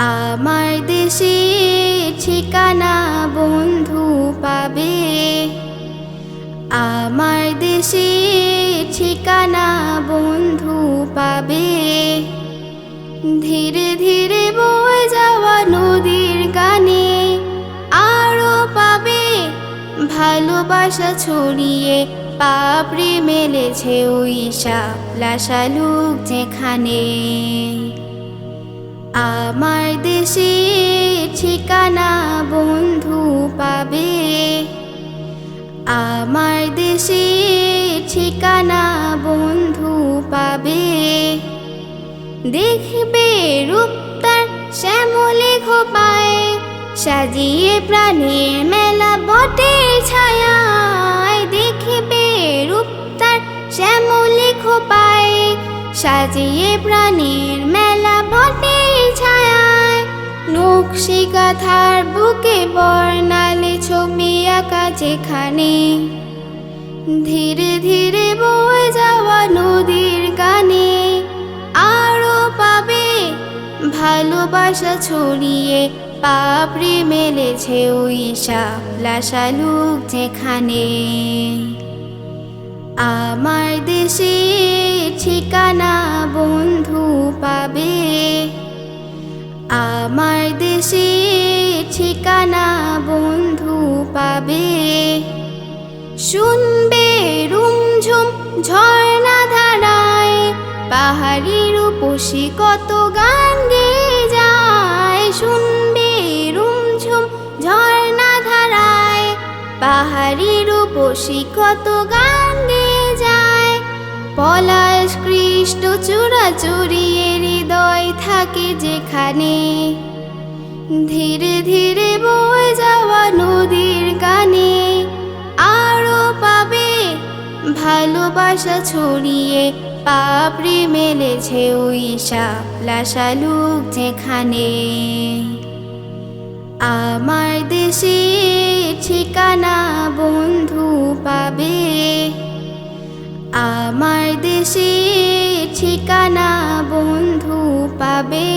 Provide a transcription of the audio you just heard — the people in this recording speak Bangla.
আমার দেশে ঠিকানা বন্ধু পাবে। আমার দেশে ঠিকানা বন্ধু পাবে। ধীরে ধীরে বয়ে যাওয়া নদীর গানে আরও পাবে। ভালোবাসা ছড়িয়ে পাপড়ি মেলেছে ওই শাপলা শালুক যেখানে। আমার দেশে ঠিকানা বন্ধু পাবে। আমার দেশে ঠিকানা বন্ধু পাবে। দেখবে রূপ তার শ্যামলে খোপায় সাজিয়ে প্রাণের মেলা বটের ছায়ায়। দেখবে রূপ তার শ্যামলে খোপায় সাজিয়ে প্রাণের নকশি কাঁথার বুকে বর্ণালে ছবি আঁকা যেখানে। ধীরে ধীরে বয়ে যাওয়া নদীর গানে আরও পাবে, ভালোবাসা ছড়িয়ে পাপড়ি মেলেছে ওই শাপলা শালুক যেখানে। আমার দেশে ঠিকানা বন্ধু পাবে। শুনবে রুমঝুম ঝর্ণা ধারায় পাহাড়ি রূপসী কত গান গেয়ে যায়। শুনবে রুমঝুম ঝর্ণা ধারায় পাহাড়ি রূপসী কত গান গেয়ে যায়। পলাশ কৃষ্ট চূড়া চুরিয়ে হৃদয় থাকে যেখানে। ধীরে ধীরে বয়ে যাওয়া নদীর কানে আরও পাবে, ভালোবাসা ছড়িয়ে পাপড়ি মেলেছে ওই শাপলা শালুক যেখানে। আমার দেশে ঠিকানা বন্ধু পাবে, আমার দেশে ঠিকানা বন্ধু পাবে।